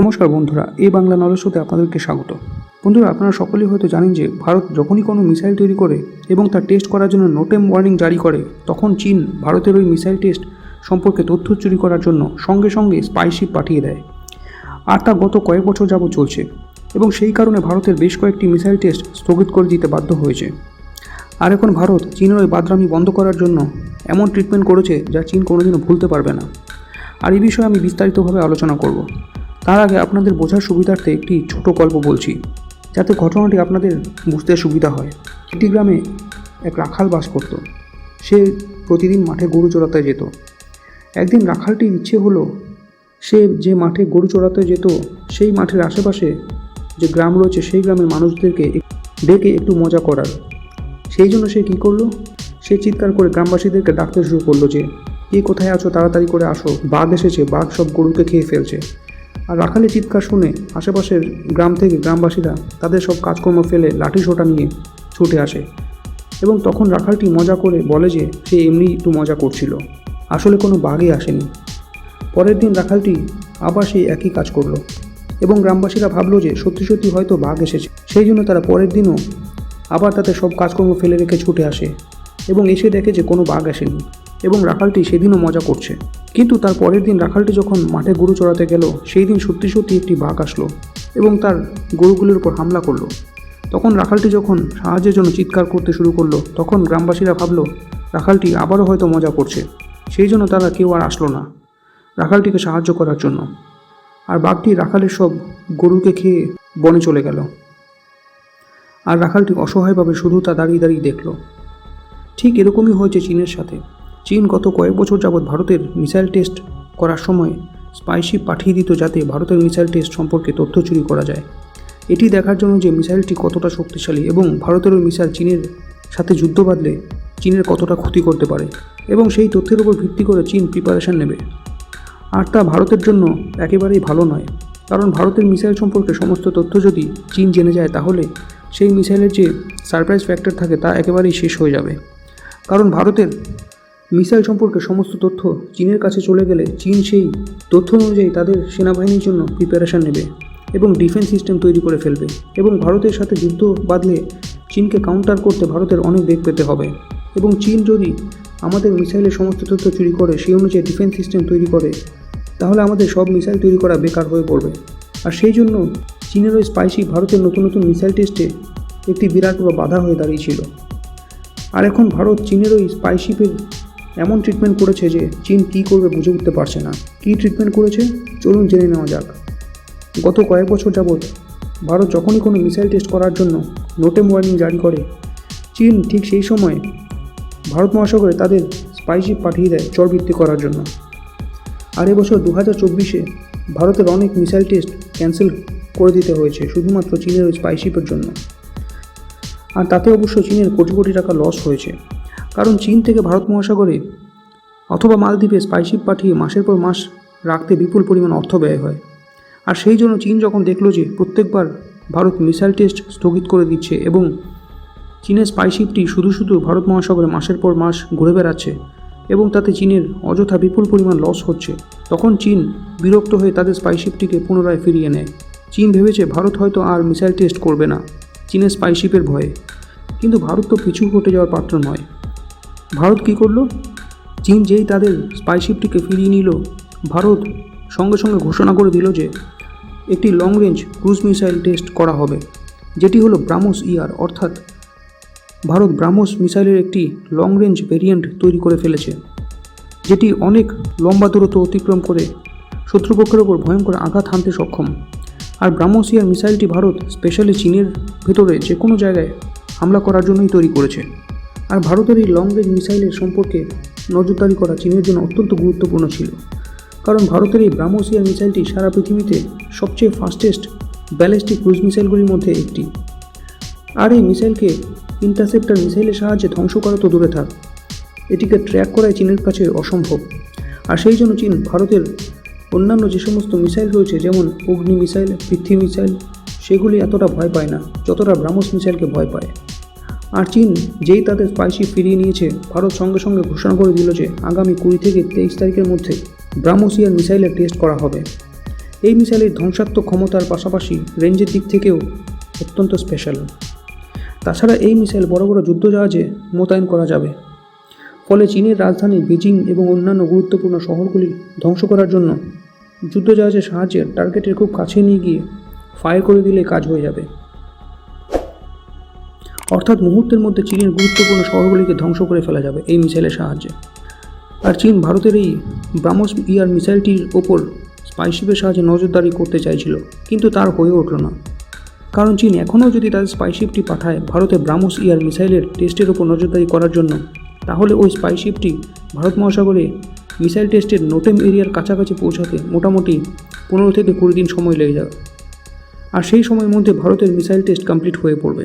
নমস্কার বন্ধুরা, এই বাংলা নলেজ শোতে আপনাদেরকে স্বাগত। বন্ধুরা, আপনারা সকলেই হয়তো জানেন যে ভারত যখনই কোনো মিসাইল তৈরি করে এবং তার টেস্ট করার জন্য নোটেম ওয়ার্নিং জারি করে, তখন চীন ভারতের ওই মিসাইল টেস্ট সম্পর্কে তথ্য চুরি করার জন্য সঙ্গে সঙ্গে স্পাইশিপ পাঠিয়ে দেয়। আর তা গত কয়েক বছর যাবত চলছে এবং সেই কারণে ভারতের বেশ কয়েকটি মিসাইল টেস্ট স্থগিত করে দিতে বাধ্য হয়েছে। আর এখন ভারত চীনের ওই বাদরামি বন্ধ করার জন্য এমন ট্রিটমেন্ট করেছে যা চীন কোনোদিনও ভুলতে পারবে না। আর এই বিষয়ে আমি বিস্তারিতভাবে আলোচনা করব। তার আগে আপনাদের বোঝার সুবিধার্থে একটি ছোট গল্প বলছি, যাতে ঘটনাটি আপনাদের বুঝতে সুবিধা হয়। একটি গ্রামে এক রাখাল বাস করত। সে প্রতিদিন মাঠে গরু চড়াতে যেত। একদিন রাখালটির ইচ্ছে হলো, সে যে মাঠে গরু চড়াতে যেত, সেই মাঠের আশেপাশে যে গ্রাম রয়েছে, সেই গ্রামের মানুষদেরকে ডেকে একটু মজা করার। সেই জন্য সে কী করল? সে চিৎকার করে গ্রামবাসীদেরকে ডাকতে শুরু করল যে, কে কোথায় আছো? তাড়াতাড়ি করে আসো। বাঘ এসেছে। বাঘ সব গরুকে খেয়ে ফেলছে। আর রাখালের চিৎকার শুনে আশেপাশের গ্রাম থেকে গ্রামবাসীরা তাদের সব কাজকর্ম ফেলে লাঠি সোটা নিয়ে ছুটে আসে। এবং তখন রাখালটি মজা করে বলে যে, সে এমনি একটু মজা করছিল। আসলে কোনো বাঘই আসেনি। পরের দিন রাখালটি আবার সেই একই কাজ করল এবং গ্রামবাসীরা ভাবলো যে, সত্যি সত্যি হয়তো বাঘ এসেছে। সেই জন্য তারা পরের দিনও আবার তাদের সব কাজকর্ম ফেলে রেখে ছুটে আসে এবং এসে দেখে যে কোনো বাঘ আসেনি। এবং রাখালটি সেদিনও মজা করছে। কিন্তু তার পরের দিন রাখালটি যখন মাঠে গরু চড়াতে গেল, সেই দিন সত্যি সত্যি একটি বাঘ আসলো এবং তার গরুগুলির উপর হামলা করল। তখন রাখালটি যখন সাহায্যের জন্য চিৎকার করতে শুরু করল, তখন গ্রামবাসীরা ভাবলো, রাখালটি আবারও হয়তো মজা করছে। সেই জন্য তারা কেউ আর আসলো না রাখালটিকে সাহায্য করার জন্য। আর বাঘটি রাখালের সব গরুকে খেয়ে বনে চলে গেল। আর রাখালটি অসহায়ভাবে শুধু তা দাঁড়িয়ে দাঁড়িয়ে দেখল। ঠিক এরকমই হয়েছে চীনের সাথে। চীন গত কয়েক বছর যাবৎ ভারতের মিসাইল টেস্ট করার সময় স্পাইশিপ পাঠিয়ে দিত যাতে ভারতের মিসাইল টেস্ট সম্পর্কে তথ্য চুরি করা যায়। এটি দেখার জন্য যে মিসাইলটি কতটা শক্তিশালী এবং ভারতের ওই মিসাইল চীনের সাথে যুদ্ধ বাঁধলে চীনের কতটা ক্ষতি করতে পারে এবং সেই তথ্যের উপর ভিত্তি করে চীন প্রিপারেশান নেবে। আর তা ভারতের জন্য একেবারেই ভালো নয়, কারণ ভারতের মিসাইল সম্পর্কে সমস্ত তথ্য যদি চীন জেনে যায় তাহলে সেই মিসাইলের যে সারপ্রাইজ ফ্যাক্টর থাকে তা একেবারেই শেষ হয়ে যাবে। কারণ ভারতের মিসাইল সম্পর্কে সমস্ত তথ্য চীনের কাছে চলে গেলে চীন সেই তথ্য অনুযায়ী তাদের সেনাবাহিনীর জন্য প্রিপারেশন নেবে এবং ডিফেন্স সিস্টেম তৈরি করে ফেলবে এবং ভারতের সাথে যুদ্ধ বাঁধলে চীনকে কাউন্টার করতে ভারতের অনেক বেগ পেতে হবে। এবং চীন যদি আমাদের মিসাইলের সমস্ত তথ্য চুরি করে, সেই অনুযায়ী ডিফেন্স সিস্টেম তৈরি করে, তাহলে আমাদের সব মিসাইল তৈরি করা বেকার হয়ে পড়বে। আর সেই জন্য চীনের ওই স্পাইসি ভারতের নতুন নতুন মিসাইল টেস্টে একটি বিরাট বড় বাধা হয়ে দাঁড়িয়েছিল। আর এখন ভারত চীনের ওই স্পাইশিপের এমন ট্রিটমেন্ট করেছে যে চীন কী করবে বুঝে উঠতে পারছে না। কী ট্রিটমেন্ট করেছে? চলুন জেনে নেওয়া যাক। গত কয়েক বছর যাবৎ ভারত যখনই কোনো মিসাইল টেস্ট করার জন্য নোটেম ওয়ার্নিং জারি করে, চীন ঠিক সেই সময় ভারত মহাসাগরে তাদের স্পাইশিপ পাঠিয়ে দেয় চরবৃত্তি করার জন্য। আর এবছর দু হাজার চব্বিশে ভারতের অনেক মিসাইল টেস্ট ক্যান্সেল করে দিতে হয়েছে, শুধুমাত্র চীনের ওই স্পাইশিপের জন্য। আর তাতে অবশ্য চীনের কোটি কোটি টাকা লস হয়েছে। কারণ চীন থেকে ভারত মহাসাগরে অথবা মালদ্বীপে স্পাইশিপ পাঠিয়ে মাসের পর মাস রাখতে বিপুল পরিমাণ অর্থ ব্যয় হয়। আর সেই জন্য চীন যখন দেখল যে প্রত্যেকবার ভারত মিসাইল টেস্ট স্থগিত করে দিচ্ছে এবং চীনের স্পাইশিপটি শুধু শুধু ভারত মহাসাগরে মাসের পর মাস ঘুরে বেড়াচ্ছে এবং তাতে চীনের অযথা বিপুল পরিমাণ লস হচ্ছে, তখন চীন বিরক্ত হয়ে তাদের স্পাইশিপটিকে পুনরায় ফিরিয়ে নেয়। চীন ভেবেছে ভারত হয়তো আর মিসাইল টেস্ট করবে না, চীনের স্পাইশিপের ভয়ে। কিন্তু ভারত তো পিছু ঘটে যাওয়ার পাত্র নয়। ভারত কী করল? চীন যেই তাদের স্পাইশিপটিকে ফিরিয়ে নিল, ভারত সঙ্গে সঙ্গে ঘোষণা করে দিল যে একটি long range cruise missile test করা হবে, যেটি হলো ব্রাহ্মস ইয়ার অর্থাৎ ভারত ব্রাহ্মস মিসাইলের একটি লং রেঞ্জ ভেরিয়েন্ট তৈরি করে ফেলেছে, যেটি অনেক লম্বা দূরত্ব অতিক্রম করে শত্রুপক্ষের ওপর ভয়ঙ্কর আঘাত হানতে সক্ষম। আর ব্রাহ্মস ইয়ার মিসাইলটি ভারত স্পেশালি চীনের ভেতরে যে কোনো জায়গায় হামলা করার জন্যই তৈরি করেছে। আর ভারতের এই লং রেঞ্জ মিসাইলের সম্পর্কে নজরদারি করা চীনের জন্য অত্যন্ত গুরুত্বপূর্ণ ছিল। কারণ ভারতের এই ব্রাহ্মসিয়ার মিসাইলটি সারা পৃথিবীতে সবচেয়ে ফাস্টেস্ট ব্যালিস্টিক ক্রুজ মিসাইলগুলির মধ্যে একটি। আর এই মিসাইলকে ইন্টারসেপ্টার মিসাইলের সাহায্যে ধ্বংস করা তো দূরে থাক। এটিকে ট্র্যাক করাই চীনের কাছে অসম্ভব। আর সেই জন্য চীন ভারতের অন্যান্য যে সমস্ত মিসাইল রয়েছে, যেমন অগ্নি মিসাইল, পৃথ্বী মিসাইল, সেগুলি এতটা ভয় পায় না, যতটা ব্রাহ্মস মিসাইলকে ভয় পায়। আর চীন, যেই তাদের স্পাইসি ফিরিয়ে নিয়েছে, ভারত সঙ্গে সঙ্গে ঘোষণা করে দিল যে আগামী কুড়ি থেকে তেইশ তারিখের মধ্যে ব্রাহ্মসিয়ার মিসাইলের টেস্ট করা হবে। এই মিসাইলের ধ্বংসাত্মক ক্ষমতার পাশাপাশি রেঞ্জের দিক থেকেও অত্যন্ত স্পেশাল তাছাড়া এই মিসাইল বড় বড় যুদ্ধজাহাজে মোতায়েন করা যাবে। ফলে চীনের রাজধানী বেজিং এবং অন্যান্য গুরুত্বপূর্ণ শহরগুলি ধ্বংস করার জন্য যুদ্ধজাহাজের সাহায্যে টার্গেটের খুব কাছে নিয়ে গিয়ে ফায়ার করে দিলে কাজ হয়ে যাবে। অর্থাৎ মুহূর্তের মধ্যে চীনের গুরুত্বপূর্ণ শহরগুলিকে ধ্বংস করে ফেলা যাবে এই মিসাইলের সাহায্যে। আর চীন ভারতের এই ব্রাহ্মস ইয়ার মিসাইলটির ওপর স্পাইশিপের সাহায্যে নজরদারি করতে চাইছিল, কিন্তু তার হয়ে উঠল না। কারণ চীন এখনও যদি তাদের স্পাইশিপটি পাঠায় ভারতে ব্রাহ্মস ইয়ার মিসাইলের টেস্টের ওপর নজরদারি করার জন্য, তাহলে ওই স্পাইশিপটি ভারত মহাসাগরে মিসাইল টেস্টের নোটেম এরিয়ার কাছাকাছি পৌঁছাতে মোটামুটি পনেরো থেকে কুড়ি দিন সময় লেগে যাবে। আর সেই সময়ের মধ্যে ভারতের মিসাইল টেস্ট কমপ্লিট হয়ে পড়বে।